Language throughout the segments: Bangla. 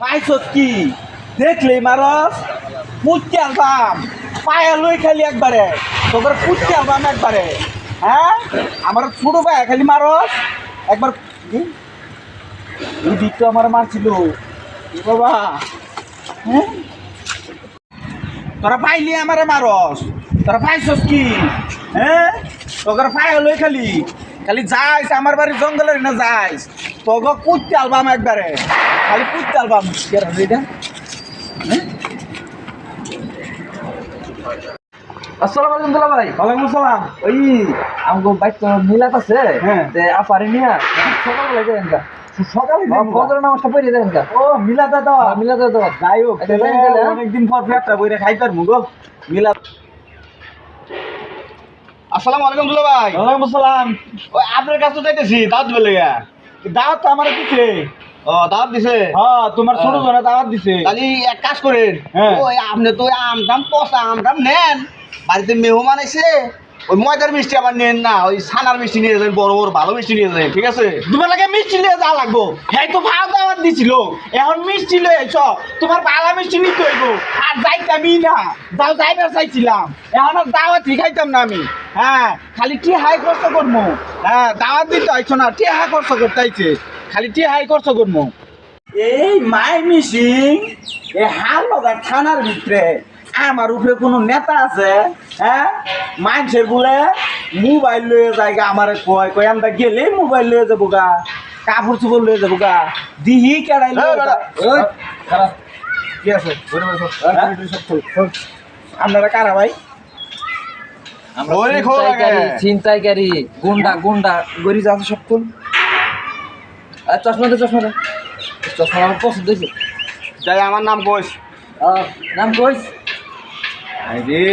পাইছত কি? দেখলি মারস পুচকে আলবাম পায়া লই খালি একবারে তোর পুচকে আলবাম একবারে হ্যাঁ? আমার ছোট ভাই মারস, একবার এই দিক তো আমার মারছিল। বাবা হ্যাঁ? তোরা পাইলি আমারে মারস, তোরা পাইছস কি? হ্যাঁ? তোর পায়ে লই খালি খালি যাইস, আমার বাড়ি জঙ্গলের না যাইস তোকে কুত্তে আলবাম একবারে। খালি কে রে এটা? হ্যাঁ? আসসালামু আলাইকুম দুলা ভাই। ওয়ালাইকুম আসসালাম। ওই আমগো বাইক তো মিলাত আছে হ্যাঁ। তে আপারে নিয়া সকালে যাই এনকা সকালে ফজর নামাজটা পড়ে এনকা ও মিলাদা দাও। মিলাত তো যাই হোক আচ্ছা, হ্যাঁ? অনেকদিন পর বইরে খাইতার মুগো মিলাদ আসসালামু আলাইকুম দুলা ভাই। ওয়ালাইকুম আসসালাম। ওই আপনার কাছে যাইতেছি দাওয়াত লেগে। দাওয়াত তো আমার ও দাওয়াত দিছে? হ্যাঁ তোমার ছোট জনে দাওয়াত দিছে। তাহলে এক কাজ করেন হ্যাঁ। ওই আপনি তো আম দাম পচা আম দাম নেন। বাড়িতে মেহমান এসে ওই ময়দার মিষ্টি আবার নেন না ওই ছানার মিষ্টি নিয়ে যাবেন বড় বড় ভালো মিষ্টি নিয়ে যাবেন ঠিক আছে? তোমার লাগে মিষ্টি নিয়ে যা লাগবো। হ্যাঁ তো ভালো দাওয়াত দিছিল। এখন মিষ্টি লয়ে আইছ তোমার পালা মিষ্টি নিতে হইব। আর যাইতামই না। যাও যাইবার চাইছিলাম। এখন আর দাওয়াত খাইতাম না আমি। হ্যাঁ খালি টি হাই খরচ করব? হ্যাঁ দাওয়াত দিতে আইছো না টি হাই খরচ করতে আইছে? খালি টি হাই খরচ করব এই মাই মিসিং এই হাল লগা থানার ভিতরে আমার উপরে কোনো নেতা আছে হ্যাঁ? মানুষের বলে মোবাইল লয়ে যায় গা আমার কয় কয় আমরা গেলে মোবাইল লয়ে যাব গা কাপড় চোপড় লয়ে যাব গা দিহি কেড়াই। ওই, কি আছে? হ্যাঁ? আপনারা কারা ভাই। ছিনতাইকারী গুন্ডা গুন্ডা। গরি আছে সব আর চশমা দে চশমা দে। চশমা আমার পছন্দ হয়েছে। যাই আমার নাম কইস নাম কইস আরে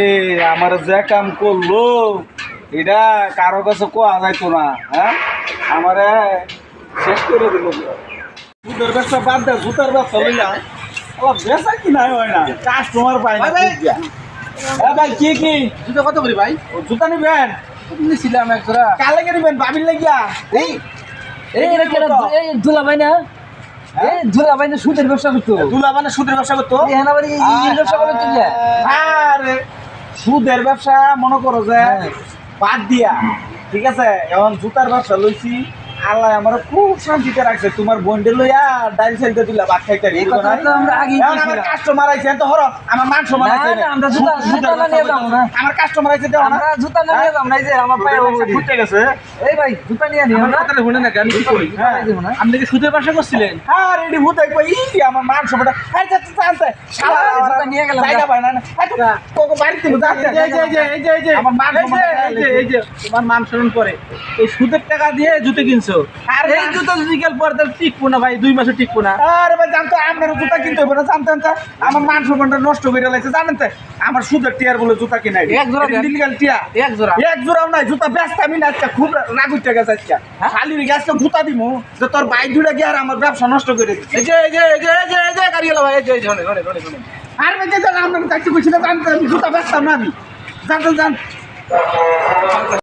আমার যে কাম করল এটা কারও কাছে কোয়া যাইতো না হ্যাঁ? আমারে শেষ করে দিল। জুতার ব্যবসা বাদ দে জুতার ব্যবসা আবার বেচা কি নাই হয় না। কাস্টমার পাই না ভাই, ভাই কি কি? জুতো কত করি ভাই? জুতা নিবেন? নিছিলাম এক জোড়া? কালে কে নিবেন? বাবির লাগিয়া? এই এই এটা দুলা ভাই না? দুলা ভাই না সুদের ব্যবসা করতো? দুলা মানে সুদের ব্যবসা করতো? হানাবাড়ি ব্যবসা আরে সুদের ব্যবসা মনে করো যে হ্যাঁ। বাদ দিয়া। ঠিক আছে? এখন জুতার ব্যবসা লইছি। আল্লাহ আমার খুব শান্তিতে রাখছে। তোমার বন্ডে লইয়া ডাইল সাইডে দিলা ভাত খাইতে এই কথা তো আমরা আগেই এখন আমার বলছিলাম। কাস্টমার আইছে তো হরো আমার মান সম্মান না, আছে না, আমরা জুতা- জুতা ব্যবসা নিয়ে যাব না। আমার কাস্টমার আইছে দেও না। আমরা জুতা না নিয়ে যাম না এই যে আমার পায়ে বড়ি ফুটে গেছে? এই ভাই জুতা নিয়ে নিও না। শুনে না আমি কি করি? যাব না। আপনি কি সুদের করছিলেন? হ্যাঁ রেডি কই ই আমার মান সম্মান যা আনতে। শালা জুতা নিয়ে গেলাম, জায়গা যা। পায় না না। এই তো কোকো বাড়িতে এই যে, এই যে, এই যে, এই যে, আমার মান যে, এই যে, এই যে, তোমার মান স্মরণ করে। এই সুদের টাকা দিয়ে জুতো কিনছো। আরে এই জুতো যদি গেল পরে তাহলে টিকবো না ভাই দুই মাসে টিকবো না। আরে ভাই জানতো আপনার জুতা কিনতে হবে না? জানতেন তো আমার মান সম্মানটা নষ্ট করে লাগছে জানেন তো? আমার সুদের টিয়ার বলে জুতা কিনাই এক জোড়া দেন। দিলগাল টিয়া। এক জোড়া। এক জোড়াও নাই জুতা ব্যস্ত আমি না আজকে খুব রাগ উঠে গেছে আজকে। খালি গাছটা গুতা দিমু যে তোর বাইক জুড়ে গিয়ে আর আমার ব্যবসা নষ্ট করে দিচ্ছে এই যে এই যে এই যে এই যে এই যে গাড়ি এলো ভাই এই যে এই যে শোনে, শোনে, শোনে, শোনে। আর ভাই যে আমরা কাছে বলছি না জানতো জুতা ব্যস্তাম না আমি। জানতেন জান।